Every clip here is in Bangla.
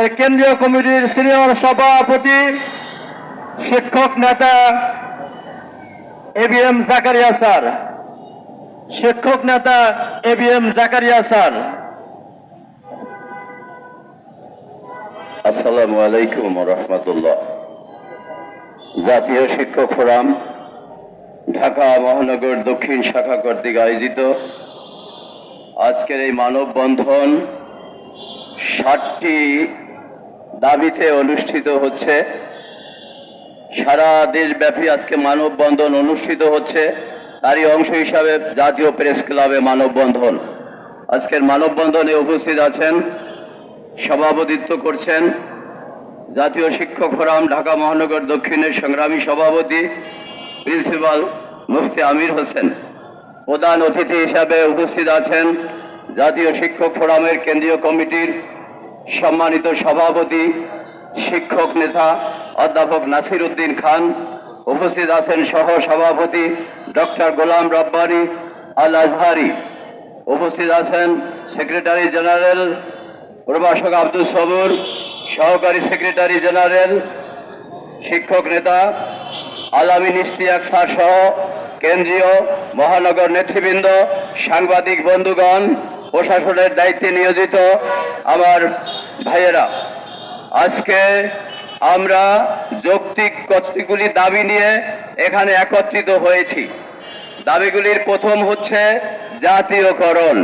এর কেন্দ্রীয় কমিটির সিনিয়র সভাপতি, শিক্ষক নেতা A B M Zakaria sir, শিক্ষক নেতা A B M Zakaria sir. আসসালামু আলাইকুম রহমতুল্লাহ। জাতীয় শিক্ষক ফোরাম, ঢাকা মহানগর দক্ষিণ শাখা কর্তৃক আয়োজিত আজকের এই মানববন্ধন ষাটটি দাবিতে অনুষ্ঠিত হচ্ছে। সারা দেশব্যাপী আজকে মানববন্ধন অনুষ্ঠিত হচ্ছে। তারই অংশ হিসাবে জাতীয় প্রেস ক্লাবে মানববন্ধন। আজকের মানববন্ধনে উপস্থিত আছেন, সভাপতিত্ব করছেন জাতীয় শিক্ষক ফোরাম, ঢাকা মহানগর দক্ষিণের সংগ্রামী সভাপতি, প্রিন্সিপাল মুফতি আমির হোসেন। প্রধান অতিথি হিসাবে উপস্থিত আছেন জাতীয় শিক্ষক ফোরামের কেন্দ্রীয় কমিটির সম্মানিত সভাপতি, শিক্ষক নেতা অধ্যাপক নাসির উদ্দিন খান, উপস্থিত আছেন সহ সভাপতি ডক্টর গোলাম রব্বানি আল আজহারি। উপস্থিত আছেন সেক্রেটারি জেনারেল প্রভাষক আব্দুল সবুর, সহকারী সেক্রেটারি জেনারেল, শিক্ষক নেতা আলামিন ইস্তিয়াক স্যার সহ কেন্দ্রীয় মহানগর নেতৃবৃন্দ, সাংবাদিক বন্ধুগণ প্রশাসনের দায়িত্বে নিয়োজিত আমার ভাইয়েরা, আজকে আমরা যৌক্তিক কতগুলি দাবি নিয়ে এখানে একত্রিত হয়েছি। দাবিগুলির প্রথম হচ্ছে জাতীয়করণ।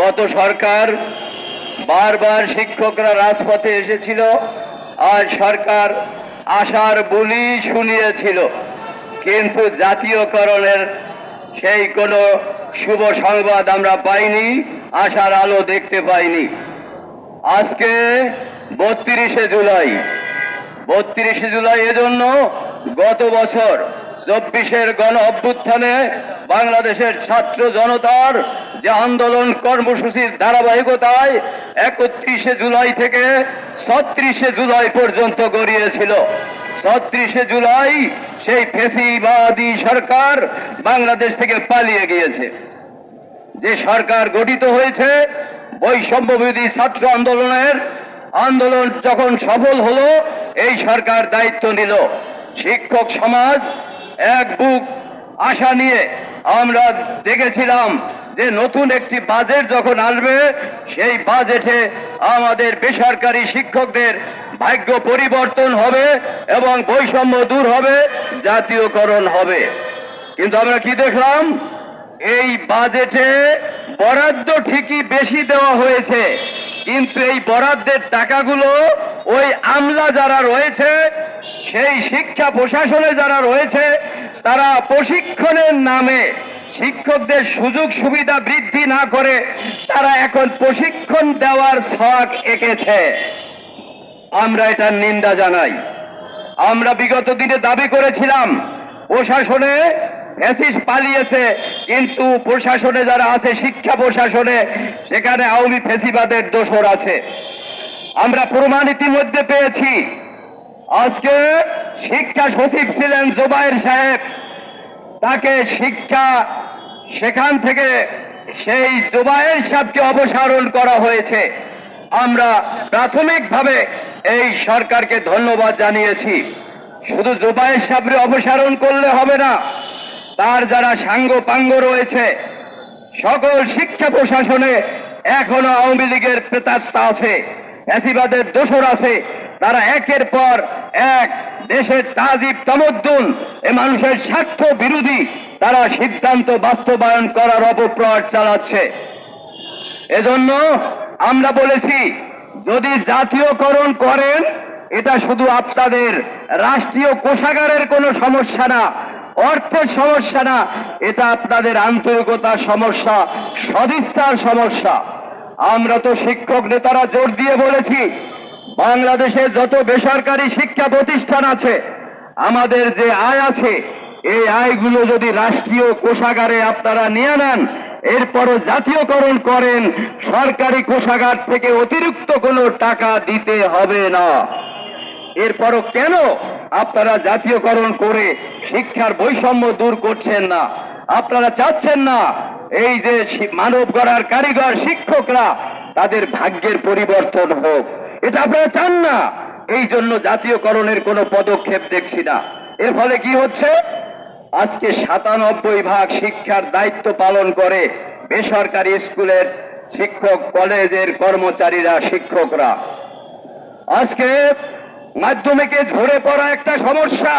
গত সরকার বারবার শিক্ষকরা রাজপথে এসেছিল আর সরকার আশার বলি শুনিয়েছিল, কিন্তু জাতীয়করণের সেই কোনো শুভ সংবাদ আমরা পাইনি, আশার আলো দেখতে পাইনি। আজকে বত্রিশে জুলাই। বত্রিশে জুলাই এজন্য গত বছর চব্বিশের গণ অভ্যুত্থানে বাংলাদেশের ছাত্র জনতার যে আন্দোলন কর্মসূচির ধারাবাহিকতায় একত্রিশে জুলাই থেকে ছত্রিশে জুলাই পর্যন্ত গড়িয়েছিল। ছত্রিশে জুলাই সেই ফেসিবাদী সরকার বাংলাদেশ থেকে পালিয়ে গিয়েছে। যে সরকার গঠিত হয়েছে বৈষম্যবিধি ছাত্র আন্দোলনের আন্দোলন যখন সফল হলো, এই সরকার দায়িত্ব নিল। শিক্ষক সমাজ এক বুক আশা নিয়ে আমরা দেখেছিলাম যে নতুন একটি বাজেট যখন আসবে, সেই বাজেটে আমাদের বেসরকারি শিক্ষকদের ভাগ্য পরিবর্তন হবে এবং বৈষম্য দূর হবে। জাতীয়করণ হবে। কিন্তু আমরা কি দেখলাম? এই বাজেটে বরাদ্দ ঠিকই বেশি দেওয়া হয়েছে। কিন্তু এই বরাদ্দের টাকাগুলো ওই আমলা যারা রয়েছে, সেই শিক্ষা প্রশাসনে যারা রয়েছে, তারা প্রশিক্ষণের নামে শিক্ষকদের সুযোগ সুবিধা বৃদ্ধি না করে তারা এখন প্রশিক্ষণ দেওয়ার শখ এঁকেছে। আমরা এটার নিন্দা জানাই। আমরা বিগত দিনে দাবি করেছিলাম, প্রশাসনে ফ্যাসিস পালিয়েছে, কিন্তু প্রশাসনে যারা আছে, শিক্ষা প্রশাসনে, সেখানে আওয়ামী ফেসিবাদের দোষর আছে। আমরা প্রমাণ ইতিমধ্যে পেয়েছি। আজকে শিক্ষা সচিব ছিলেন জোবায়ের সাহেব। তাকে শিক্ষা সেখান থেকে সেই জোবায়ের সাহেবকে অপসারণ করা হয়েছে। আমরা প্রাথমিকভাবে এই সরকারকে ধন্যবাদ জানিয়েছি। শুধু জোবায়ের সাহেবরে অপসারণ করলে হবে না, তার যারা সাঙ্গ পাঙ্গ রয়েছে, সকল শিক্ষা প্রশাসনে এখনও আওয়ামী লীগের প্রেতাত্মা আছে, ফ্যাসিবাদের দোসর আছে, তারা একের পর এক দেশের তাজিব তামদ্দুন, এ মানুষের স্বার্থ বিরোধী তারা সিদ্ধান্ত বাস্তবায়ন করার অপপ্রয়াস চালাচ্ছে। এজন্য আমরা বলেছি, যদি জাতীয়করণ করেন, এটা শুধু আপনাদের রাষ্ট্রীয় কোষাগারের কোনো সমস্যা না, অর্থের সমস্যা না, এটা আপনাদের আন্তরিকতার সমস্যা, সদিচ্ছার সমস্যা। আমরা তো শিক্ষক নেতারা জোর দিয়ে বলেছি, বাংলাদেশে যত বেসরকারি শিক্ষা প্রতিষ্ঠান আছে, আমাদের যে আয় আছে, এই আয়গুলো যদি রাষ্ট্রীয় কোষাগারে আপনারা নিয়ে নেন এরপরও জাতীয়করণ করেন, সরকারি কোষাগার থেকে অতিরিক্ত কোনো টাকা দিতে হবে না। এরপরও কেন আপনারা জাতীয়করণ করে শিক্ষার বৈষম্য দূর করছেন না? আপনারা চাচ্ছেন না এই যে মানব গড়ার কারিগর শিক্ষকরা তাদের ভাগ্যের পরিবর্তন হোক। এটা আপনারা চান না। এই জন্য জাতীয়করণের কোনো পদক্ষেপ দেখছি না। এর ফলে কি হচ্ছে? আজকে সাতানব্বই ভাগ শিক্ষার দায়িত্ব পালন করে বেসরকারি স্কুলের শিক্ষক, কলেজের কর্মচারীরা, শিক্ষকরা। আজকে মাধ্যমিকে ঝরে পড়া একটা সমস্যা।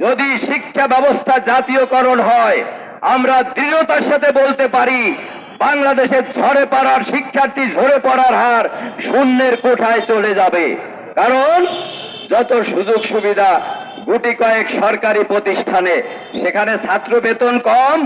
যদি শিক্ষা ব্যবস্থা জাতীয়করণ হয়, আমরা দৃঢ়তার সাথে বলতে পারি, বাংলাদেশে ঝরে পড়ার শিক্ষার্থী ঝরে পড়ার হার শূন্যের কোঠায় চলে যাবে। কারণ যত সুযোগ সুবিধা গুটি কয়েক সরকারি প্রতিষ্ঠানে। সেখানে ছাত্র বেতন কম,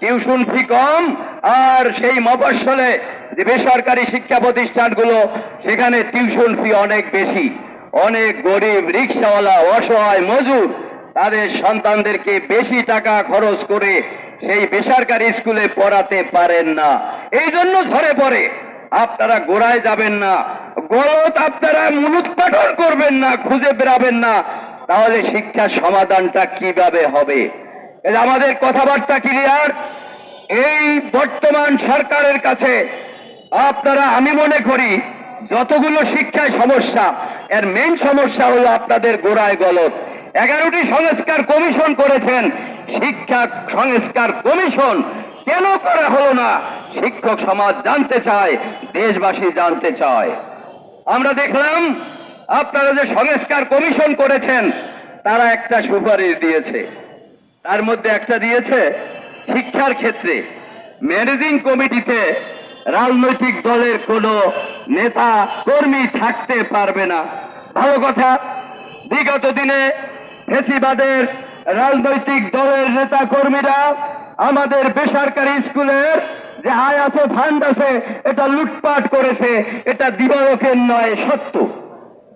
টিউশন ফি কম, আর সেই মফস্বলে যে বেসরকারি শিক্ষা প্রতিষ্ঠানগুলো, সেখানে টিউশন ফি অনেক বেশি। অনেক গরিব রিক্সাওয়ালা, অসহায় মজুর, তাদের সন্তানদেরকে বেশি টাকা খরচ করে সেই বেসরকারি স্কুলে পড়াতে পারেন না। এই জন্য ঝরে পড়ে। আপনারা গোড়ায় যাবেন না। গলত আপনারা মূলোৎপাটন করবেন না, খুঁজে বেরাবেন না। তাহলে শিক্ষার সমাধানটা কীভাবে হবে? আমাদের কথাবার্তা ক্লিয়ার এই বর্তমান সরকারের কাছে আপনারা, আমি মনে করি, যতগুলো শিক্ষায় সমস্যা, এর মেন সমস্যা হলো আপনাদের গোড়ায় গলত এগারোটি সংস্কার কমিশন করেছেন। শিক্ষা সংস্কার কমিশন কেন করা হলো না? শিক্ষক সমাজ জানতে চায়, দেশবাসী জানতে চায়। আমরা দেখলাম আপনারা যে সংস্কার কমিশন করেছেন, তারা একটা সুপারিশ দিয়েছে। তার মধ্যে একটা দিয়েছে শিক্ষার ক্ষেত্রে। ম্যানেজিং কমিটিতে রাজনৈতিক দলের কোনো নেতা, কর্মী থাকতে পারবে না। ভালো কথা, বিগত দিনে ফেসিবাদের রাজনৈতিক দলের নেতা কর্মীরা আমাদের বেসরকারি স্কুলের যে আয় আছে ফান্ড আছে এটা লুটপাট করেছে, এটা দিবালোকের নয়, সত্য।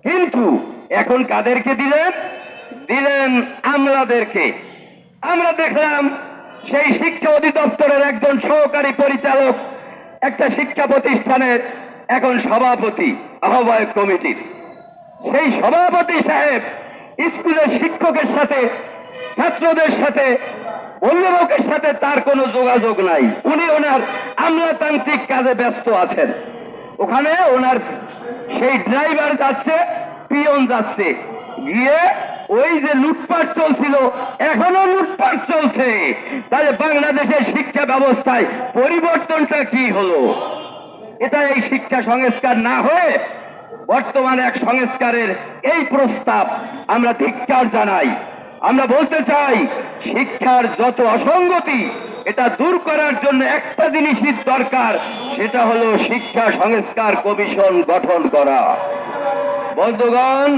কিন্তু এখন কাদেরকে দিলেন? দিলেন আমলাদেরকে। আমরা দেখলাম সেই শিক্ষা অধিদপ্তরের একজন সহকারী পরিচালক, একটা শিক্ষা প্রতিষ্ঠানের এখন সভাপতি, আহ্বায়ক কমিটির। সেই সভাপতি সাহেব স্কুলের শিক্ষকের সাথে, ছাত্রদের সাথে, অভিভাবকের সাথে তার কোনো যোগাযোগ নাই। উনি ওনার আমলাতান্ত্রিক কাজে ব্যস্ত আছেন। ওখানে ওনার সেই ড্রাইভার যাচ্ছে, পিয়ন যাচ্ছে। গিয়ে ওই যে লুটপাট চলছিল, এখনও লুটপাট চলছে। তাহলে বাংলাদেশের শিক্ষা ব্যবস্থায় পরিবর্তনটা কি হলো? এটা এই শিক্ষা সংস্কার না হয়ে বর্তমানে এক সংস্কারের এই প্রস্তাব আমরা ধিক্কার জানাই। আমরা বলতে চাই, শিক্ষার যত অসঙ্গতি এটা দূর করার জন্য একটা জিনিসই দরকার, সেটা হলো শিক্ষা সংস্কার কমিশন গঠন করা। বন্ধুগণ,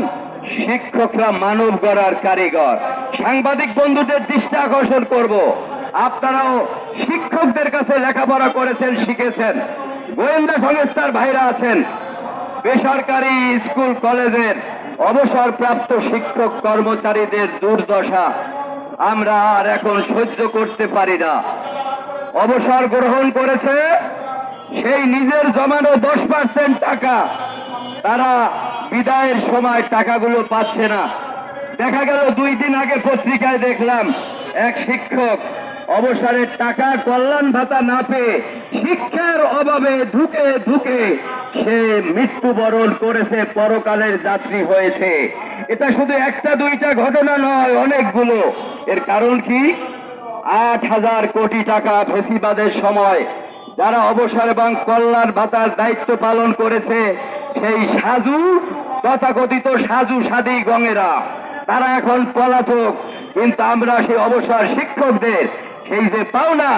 শিক্ষকরা মানব গড়ার কারিগর। সাংবাদিক বন্ধুদের দৃষ্টি আকর্ষণ করব। আপনারাও শিক্ষকদের কাছে লেখাপড়া করেছেন, শিখেছেন। গোয়েন্দা সংস্থার ভাইরা আছেন। বেসরকারি স্কুল, কলেজের অবসরপ্রাপ্ত শিক্ষক কর্মচারীদের দুর্দশা। আমরা আর এখন সহ্য করতে পারি না। অবসর গ্রহণ করেছে, সেই নিজের জমানো দশ পার্সেন্ট টাকা তারা বিদায়ের সময় টাকাগুলো পাচ্ছে না। দেখা গেল দুই দিন আগে পত্রিকায় দেখলাম, এক শিক্ষক অবসরের টাকা কল্যাণ ভাতা না পেয়ে শিক্ষার অভাবে ধুকে ধুকে সে মৃত্যুবরণ করেছে, পরকালের যাত্রী হয়েছে। এটা শুধু একটা দুইটা ঘটনা নয়, অনেকগুলো। এর কারণ কি? আট হাজার কোটি টাকা ফেসিবাদের সময় যারা অবসর এবং কল্যাণ ভাতার দায়িত্ব পালন করেছে, সেই সাজু, তথাকথিত সাজু সাদি গঙেরা। তারা এখন পলাতক, কিন্তু আমরা সেই অবসর শিক্ষকদের সেই যে পাওনা,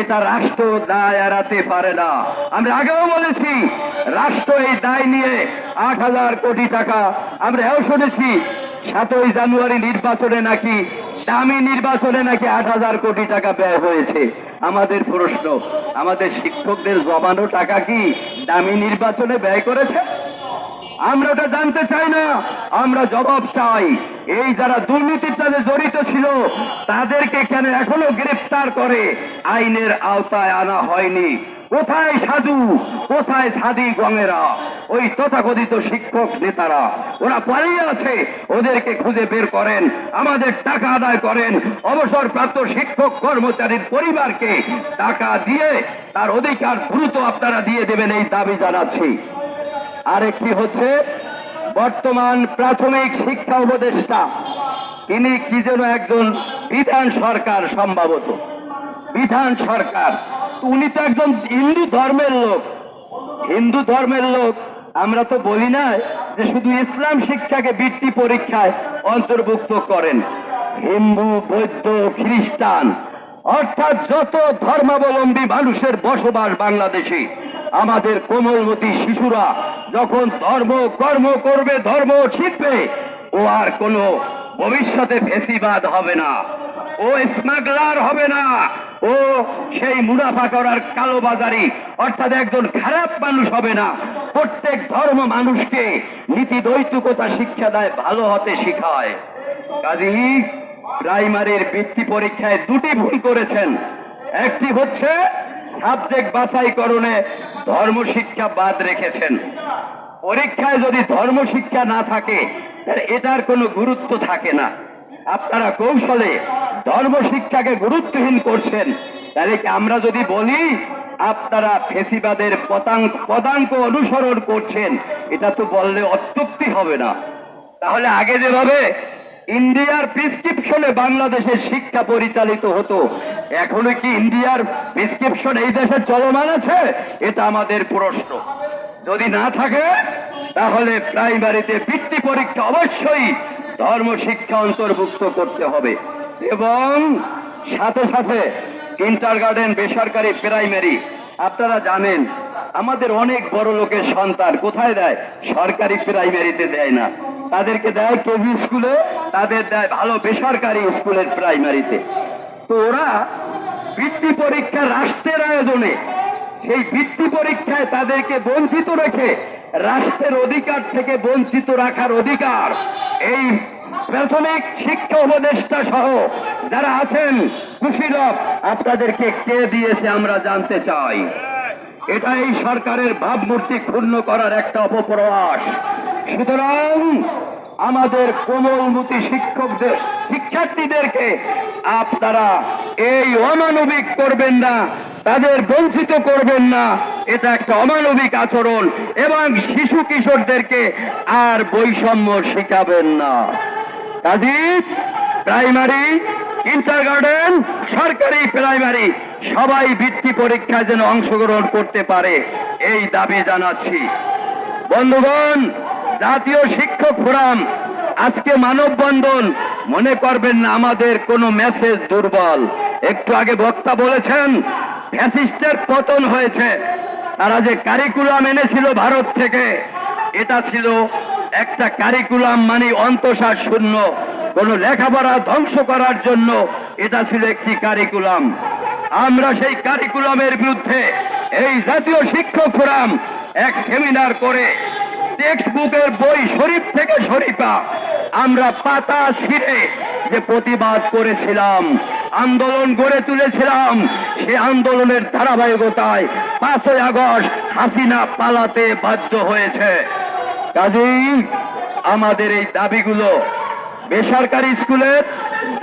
এটা রাষ্ট্র দায় এড়াতে পারে না। আমরা আগেও বলেছি, রাষ্ট্র এই দায় নিয়ে আট হাজার কোটি টাকা আমরা এও শুনেছি, সাতই জানুয়ারি নির্বাচনে নাকি, দামি নির্বাচনে নাকি আট হাজার কোটি টাকা ব্যয় হয়েছে। আমাদের প্রশ্ন, আমাদের শিক্ষকদের জমানো টাকা কি দামি নির্বাচনে ব্যয় করেছে? আমরা ওটা জানতে চাই না। আমরা জবাব চাই, এই যারা দুর্নীতির সাথে জড়িত ছিল, তাদেরকে কেন এখনও গ্রেফতার করে? আইনের আওতায় আনা হয়নি। কোথায় সাধু? কোথায় সাদি গঙেরা? ওই তথাকথিত শিক্ষক নেতারা, ওরা পালিয়ে আছে, ওদেরকে খুঁজে বের করেন, আমাদের টাকা আদায় করেন, অবসরপ্রাপ্ত শিক্ষক কর্মচারীর পরিবারকে টাকা দিয়ে, তার অধিকার দ্রুত আপনারা দিয়ে দেবেন, এই দাবি জানাচ্ছি। আরেকটি হচ্ছে বর্তমান প্রাথমিক শিক্ষা উপদেষ্টা। তিনি কি যেন একজন বিধান সরকার সম্ভবত। বিধান সরকার। উনি তো একজন হিন্দু ধর্মের লোক। হিন্দু ধর্মের লোক। আমরা তো বলি না যে শুধু ইসলাম শিক্ষাকে বৃত্তি পরীক্ষায় অন্তর্ভুক্ত করেন। হিন্দু, বৌদ্ধ, খ্রিস্টান, অর্থাৎ যত ধর্মাবলম্বী মানুষের বসবাস বাংলাদেশে আমাদের কোমলমতি শিশুরা যখন ধর্ম, কর্ম করবে, ধর্ম শিখবে, ও আর কোনো ভবিষ্যতে ফেসিবাদ হবে না। ও স্মাগলার হবে না। ও সেই মুনাফা করার কালোবাজারি, অর্থাৎ একজন খারাপ মানুষ হবে না। প্রত্যেক ধর্ম মানুষকে নীতি দ্বৈতুকতা শিক্ষা দেয়, ভালো হতে শিখায়। কাজী প্রাইমারির বৃত্তি পরীক্ষায় দুটি ভুল করেছেন। একটি হচ্ছে সাবজেক্ট বাছাইকরণে ধর্ম শিক্ষা বাদ রেখেছেন। পরীক্ষায় যদি ধর্ম শিক্ষা না থাকে, তাহলে এটার কোনো গুরুত্ব থাকে না। আপনারা কৌশলে ধর্ম শিক্ষাকে গুরুত্বহীন করছেন, তাহলে কি আমরা যদি বলি, আপনারা ফেসিবাদের পদাঙ্ক অনুসরণ করছেন, এটা তো বললে অত্যুক্তি হবে না। তাহলে আগে যেভাবে ইন্ডিয়ার প্রেসক্রিপশনে বাংলাদেশের শিক্ষা পরিচালিত হতো। এখনও কি ইন্ডিয়ার প্রেসক্রিপশন এই দেশে চলমান আছে? এটা আমাদের প্রশ্ন। যদি না থাকে, তাহলে প্রাইমারিতে বৃত্তি পরীক্ষা অবশ্যই ধর্ম শিক্ষা অন্তর্ভুক্ত করতে হবে। এবং সাথে সাথে ইন্টার গার্ডেন বেসরকারি প্রাইমারি। আপনারা জানেন, আমাদের অনেক বড় লোকের সন্তান কোথায় দেয়? সরকারি প্রাইমারিতে দেয় না। তাদেরকে দেয় কেজি স্কুলে, তাদের দেয় ভালো বেসরকারি স্কুলের প্রাইমারিতে। তো ওরা বৃত্তি পরীক্ষা রাষ্ট্রের আয়োজনে সেই বৃত্তি পরীক্ষায় তাদেরকে বঞ্চিত রেখে রাষ্ট্রের অধিকার থেকে বঞ্চিত রাখার অধিকার এই প্রাথমিক শিক্ষা উপদেষ্টা সহ যারা আছেন, কুশীলভ, আপনাদেরকে কে দিয়েছে আমরা জানতে চাই। এটা এই সরকারের ভাবমূর্তি ক্ষুণ্ণ করার একটা অপপ্রয়াস। সুতরাং আমাদের কোমলমতি শিক্ষকদের, শিক্ষার্থীদেরকে আপনারা এই অমানবিক করবেন না, তাদের বঞ্চিত করবেন না, এটা একটা অমানবিক আচরণ এবং শিশু কিশোরদেরকে আর বৈষম্য শিখাবেন না। কাজী, প্রাইমারি, ইন্টার গার্ডেন, সরকারি প্রাইমারি, সবাই বৃত্তি পরীক্ষায় যেন অংশগ্রহণ করতে পারে, এই দাবি জানাচ্ছি। বন্ধুগণ জাতীয় শিক্ষক ফোরাম, আজকে মানববন্ধন, মনে করবেন না আমাদের কোনো মেসেজ দুর্বল। একটু আগে বক্তা বলেছেন, ফ্যাসিস্টের পতন হয়েছে, তারা যে কারিকুলাম এনেছিল ভারত থেকে, এটা ছিল একটা কারিকুলাম মানে অন্তঃসার শূন্য, কোন লেখাপড়া ধ্বংস করার জন্য এটা ছিল একটি কারিকুলাম। আমরা সেই কারিকুলামের বিরুদ্ধে এই জাতীয় শিক্ষক ফোরাম এক সেমিনার করে টেক্সট বুকের বই শরীফ থেকে শরীফা। আমরা পাতা ছিঁড়ে যে প্রতিবাদ করেছিলাম, আন্দোলন গড়ে তুলেছিলাম, সে আন্দোলনের ধারাবাহিকতায় পাঁচই আগস্ট হাসিনা পালাতে বাধ্য হয়েছে। কাজেই আমাদের এই দাবিগুলো বেসরকারি স্কুলের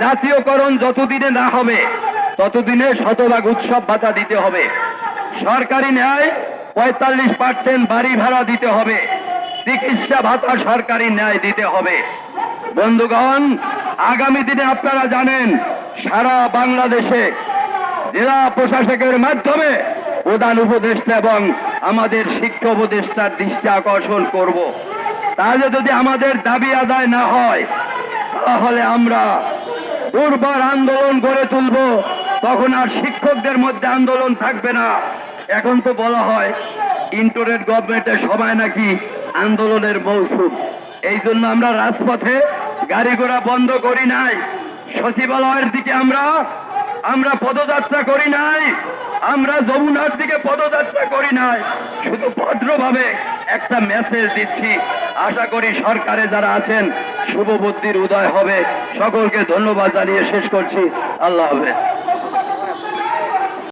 জাতীয়করণ যতদিনে না হবে, ততদিনে শতভাগ উৎসব ভাতা দিতে হবে। সরকারি ন্যায় পঁয়তাল্লিশ পার্সেন্ট বাড়ি ভাড়া দিতে হবে। চিকিৎসা ভাতা সরকারি ন্যায় দিতে হবে। বন্ধুগণ, আগামী দিনে আপনারা জানেন, সারা বাংলাদেশে জেলা প্রশাসকের মাধ্যমে প্রধান উপদেষ্টা এবং আমাদের শিক্ষা উপদেষ্টার দৃষ্টি আকর্ষণ করব। তাহলে যদি আমাদের দাবি আদায় না হয়, তাহলে আমরা দুর্বার আন্দোলন গড়ে তুলব, তখন আর শিক্ষকদের মধ্যে আন্দোলন থাকবে না। এখন তো বলা হয় ইন্টারনেট গভর্নমেন্টের সবাই নাকি আন্দোলনের মৌসুম। এই জন্য আমরা রাজপথে গাড়ি ঘোড়া বন্ধ করি নাই। সচিবালয়ের দিকে আমরা আমরা পদযাত্রা করি নাই। আমরা যমুনার দিকে পদযাত্রা করি নাই। শুধু ভদ্রভাবে একটা মেসেজ দিচ্ছি। আশা করি সরকারে যারা আছেন শুভ উদয় হবে। সকলকে ধন্যবাদ জানিয়ে শেষ করছি। আল্লাহ হাফেজ।